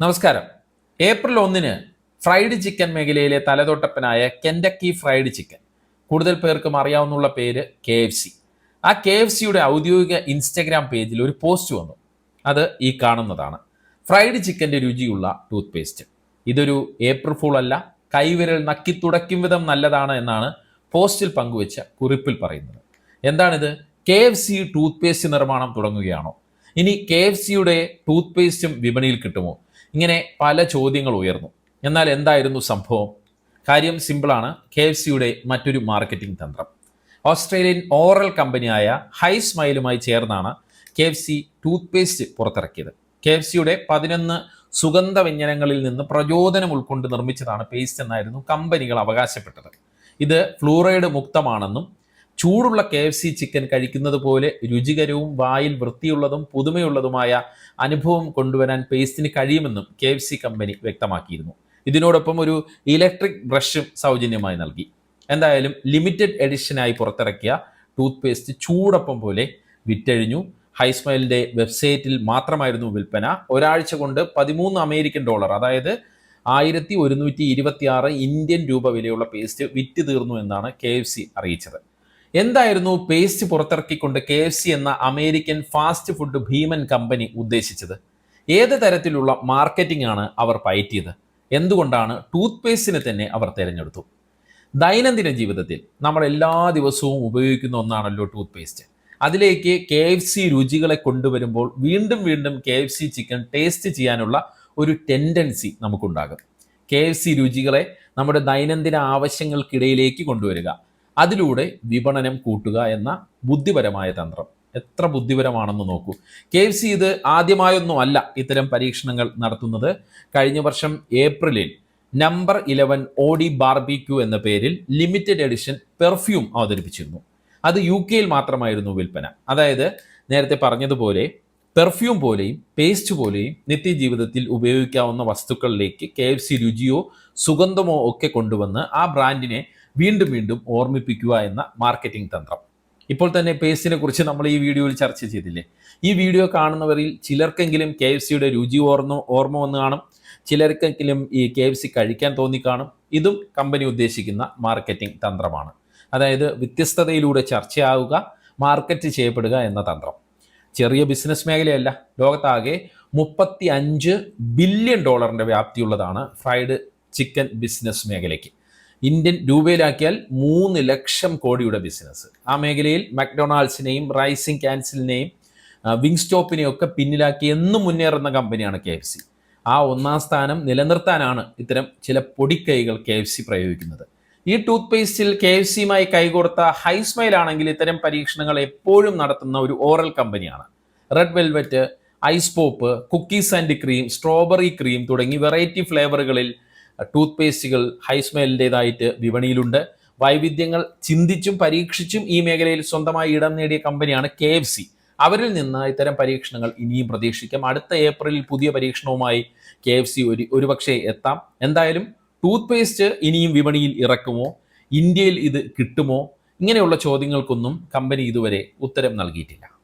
നമസ്കാരം. ഏപ്രിൽ ഒന്നിന് fried chicken മേഖലയിലെ തലതൊട്ടപ്പനായ കെൻഡക്കി ഫ്രൈഡ് ചിക്കൻ. കൂടുതൽ പേർക്കും അറിയാവുന്നുള്ള പേര് കെ എഫ് സി. ആ കെ എഫ് സിയുടെ ഔദ്യോഗിക ഇൻസ്റ്റഗ്രാം പേജിൽ ഒരു പോസ്റ്റ് വന്നു. അത് ഈ കാണുന്നതാണ്. ഫ്രൈഡ് ചിക്കന്റെ രുചിയുള്ള ടൂത്ത് പേസ്റ്റ് ഇതൊരു ഏപ്രിൽ ഫുൾ അല്ല കൈവിരൽ നക്കി തുടയ്ക്കും വിധം നല്ലതാണ് എന്നാണ് പോസ്റ്റിൽ പങ്കുവച്ച കുറിപ്പിൽ പറയുന്നത്. എന്താണിത്? K F C toothpaste നിർമ്മാണം തുടങ്ങുകയാണോ? ഇനി കെ എഫ് സിയുടെ ടൂത്ത് പേസ്റ്റും വിപണിയിൽ കിട്ടുമോ? ഇങ്ങനെ പല ചോദ്യങ്ങൾ ഉയർന്നു. എന്നാൽ എന്തായിരുന്നു സംഭവം? കാര്യം സിമ്പിളാണ്. കെ എഫ് സിയുടെ മറ്റൊരു മാർക്കറ്റിംഗ് തന്ത്രം. ഓസ്ട്രേലിയൻ ഓറൽ കമ്പനിയായ ഹൈ സ്മൈലുമായി ചേർന്നാണ് K F C toothpaste പുറത്തിറക്കിയത്. കെ എഫ് സിയുടെ പതിനൊന്ന് സുഗന്ധ വ്യഞ്ജനങ്ങളിൽ നിന്ന് പ്രചോദനം ഉൾക്കൊണ്ട് നിർമ്മിച്ചതാണ് പേസ്റ്റ് എന്നായിരുന്നു കമ്പനികൾ അവകാശപ്പെട്ടത്. ഇത് ഫ്ലൂറൈഡ് മുക്തമാണെന്നും ചൂടുള്ള കെ എഫ് സി ചിക്കൻ കഴിക്കുന്നത് പോലെ രുചികരവും വായിൽ വൃത്തിയുള്ളതും പുതുമയുള്ളതുമായ അനുഭവം കൊണ്ടുവരാൻ പേസ്റ്റിന് കഴിയുമെന്നും കെ എഫ് സി കമ്പനി വ്യക്തമാക്കിയിരുന്നു. ഇതിനോടൊപ്പം ഒരു ഇലക്ട്രിക് ബ്രഷും സൗജന്യമായി നൽകി. എന്തായാലും ലിമിറ്റഡ് എഡിഷനായി പുറത്തിറക്കിയ ടൂത്ത് പേസ്റ്റ് ചൂടൊപ്പം പോലെ വിറ്റഴിഞ്ഞു. ഹൈസ്മൈലിന്റെ വെബ്സൈറ്റിൽ മാത്രമായിരുന്നു വിൽപ്പന. ഒരാഴ്ച കൊണ്ട് പതിമൂന്ന് അമേരിക്കൻ ഡോളർ അതായത് ആയിരത്തി ഒരുന്നൂറ്റി ഇരുപത്തി ആറ് ഇന്ത്യൻ രൂപ വിലയുള്ള പേസ്റ്റ് വിറ്റ് തീർന്നു എന്നാണ് കെ എഫ് സി അറിയിച്ചത്. എന്തായിരുന്നു പേസ്റ്റ് പുറത്തിറക്കിക്കൊണ്ട് കെ എഫ് സി എന്ന അമേരിക്കൻ ഫാസ്റ്റ് ഫുഡ് ഭീമൻ കമ്പനി ഉദ്ദേശിച്ചത്? ഏത് തരത്തിലുള്ള മാർക്കറ്റിംഗ് ആണ് അവർ പയറ്റിയത്? എന്തുകൊണ്ടാണ് ടൂത്ത് പേസ്റ്റിനെ തന്നെ അവർ തിരഞ്ഞെടുത്തു? ദൈനംദിന ജീവിതത്തിൽ നമ്മൾ എല്ലാ ദിവസവും ഉപയോഗിക്കുന്ന ഒന്നാണല്ലോ ടൂത്ത് പേസ്റ്റ് അതിലേക്ക് കെ എഫ് സി രുചികളെ കൊണ്ടുവരുമ്പോൾ വീണ്ടും വീണ്ടും K F C chicken taste ചെയ്യാനുള്ള ഒരു ടെൻഡൻസി നമുക്കുണ്ടാകും. കെ എഫ് സി രുചികളെ നമ്മുടെ ദൈനംദിന ആവശ്യങ്ങൾക്കിടയിലേക്ക് കൊണ്ടുവരിക. അതിലൂടെ വിപണനം കൂട്ടുക എന്ന ബുദ്ധിപരമായ തന്ത്രം. എത്ര ബുദ്ധിപരമാണെന്ന് നോക്കൂ. കെ എഫ് സി ഇത് ആദ്യമായൊന്നും അല്ല ഇത്തരം പരീക്ഷണങ്ങൾ നടത്തുന്നത്. കഴിഞ്ഞ വർഷം ഏപ്രിലിൽ നമ്പർ ഇലവൻ ഓഡി ബാർബിക്യൂ എന്ന പേരിൽ ലിമിറ്റഡ് എഡിഷൻ പെർഫ്യൂം അവതരിപ്പിച്ചിരുന്നു. അത് യു കെയിൽ മാത്രമായിരുന്നു വിൽപ്പന. അതായത് നേരത്തെ പറഞ്ഞതുപോലെ പെർഫ്യൂം പോലെയും പേസ്റ്റ് പോലെയും നിത്യജീവിതത്തിൽ ഉപയോഗിക്കാവുന്ന വസ്തുക്കളിലേക്ക് കെ എഫ് സി രുചിയോ സുഗന്ധമോ ഒക്കെ കൊണ്ടുവന്ന് ആ ബ്രാൻഡിനെ വീണ്ടും വീണ്ടും ഓർമ്മിപ്പിക്കുക എന്ന മാർക്കറ്റിംഗ് തന്ത്രം. ഇപ്പോൾ തന്നെ പേസ്റ്റിനെ കുറിച്ച് നമ്മൾ ഈ വീഡിയോയിൽ ചർച്ച ചെയ്തില്ലേ? ഈ വീഡിയോ കാണുന്നവരിൽ ചിലർക്കെങ്കിലും കെ എഫ് സിയുടെ രുചി ഓർമ്മ ഓർമ്മ വന്ന് കാണും. ചിലർക്കെങ്കിലും ഈ കെ എഫ് സി കഴിക്കാൻ തോന്നിക്കാണും ഇതും കമ്പനി ഉദ്ദേശിക്കുന്ന മാർക്കറ്റിംഗ് തന്ത്രമാണ്. അതായത് വ്യത്യസ്തതയിലൂടെ ചർച്ചയാവുക മാർക്കറ്റ് ചെയ്യപ്പെടുക എന്ന തന്ത്രം. ചെറിയ ബിസിനസ് മേഖലയല്ല ലോകത്താകെ മുപ്പത്തി അഞ്ച് ബില്യൺ ഡോളറിന്റെ വ്യാപ്തിയുള്ളതാണ് ഫ്രൈഡ് ചിക്കൻ ബിസിനസ് മേഖലയ്ക്ക്. ഇന്ത്യൻ രൂപയിലാക്കിയാൽ മൂന്ന് ലക്ഷം കോടിയുടെ ബിസിനസ് ആ മേഖലയിൽ മക്ഡൊണാൾഡ്സിനെയും റൈസിംഗ് ക്യാൻസലിനെയും വിങ് സ്റ്റോപ്പിനെയും ഒക്കെ പിന്നിലാക്കി എന്നും മുന്നേറുന്ന കമ്പനിയാണ് കെ എഫ് സി. ആ ഒന്നാം സ്ഥാനം നിലനിർത്താനാണ് ഇത്തരം ചില പൊടിക്കൈകൾ കെ എഫ് സി പ്രയോഗിക്കുന്നത്. ഈ ടൂത്ത് പേസ്റ്റിൽ കെ എഫ് സിയുമായി കൈകോർത്ത ഹൈസ്മൈൽ ആണെങ്കിൽ ഇത്തരം പരീക്ഷണങ്ങൾ എപ്പോഴും നടത്തുന്ന ഒരു ഓറൽ കമ്പനിയാണ്. Red velvet ice pop cookies and cream strawberry cream തുടങ്ങി വെറൈറ്റി ഫ്ലേവറുകളിൽ ടൂത്ത് പേസ്റ്റുകൾ ഹൈസ്മൈലിന്റെതായിട്ട് വിപണിയിലുണ്ട്. വൈവിധ്യങ്ങൾ ചിന്തിച്ചും പരീക്ഷിച്ചും ഈ മേഖലയിൽ സ്വന്തമായി ഇടം നേടിയ കമ്പനിയാണ് കെ എഫ് സി. അവരിൽ നിന്ന് ഇത്തരം പരീക്ഷണങ്ങൾ ഇനിയും പ്രതീക്ഷിക്കാം. അടുത്ത ഏപ്രിലിൽ പുതിയ പരീക്ഷണവുമായി കെ എഫ് സി ഒരു ഒരുപക്ഷെ എത്താം. എന്തായാലും ടൂത്ത് പേസ്റ്റ് ഇനിയും വിപണിയിൽ ഇറക്കുമോ? ഇന്ത്യയിൽ ഇത് കിട്ടുമോ? ഇങ്ങനെയുള്ള ചോദ്യങ്ങൾക്കൊന്നും കമ്പനി ഇതുവരെ ഉത്തരം നൽകിയിട്ടില്ല.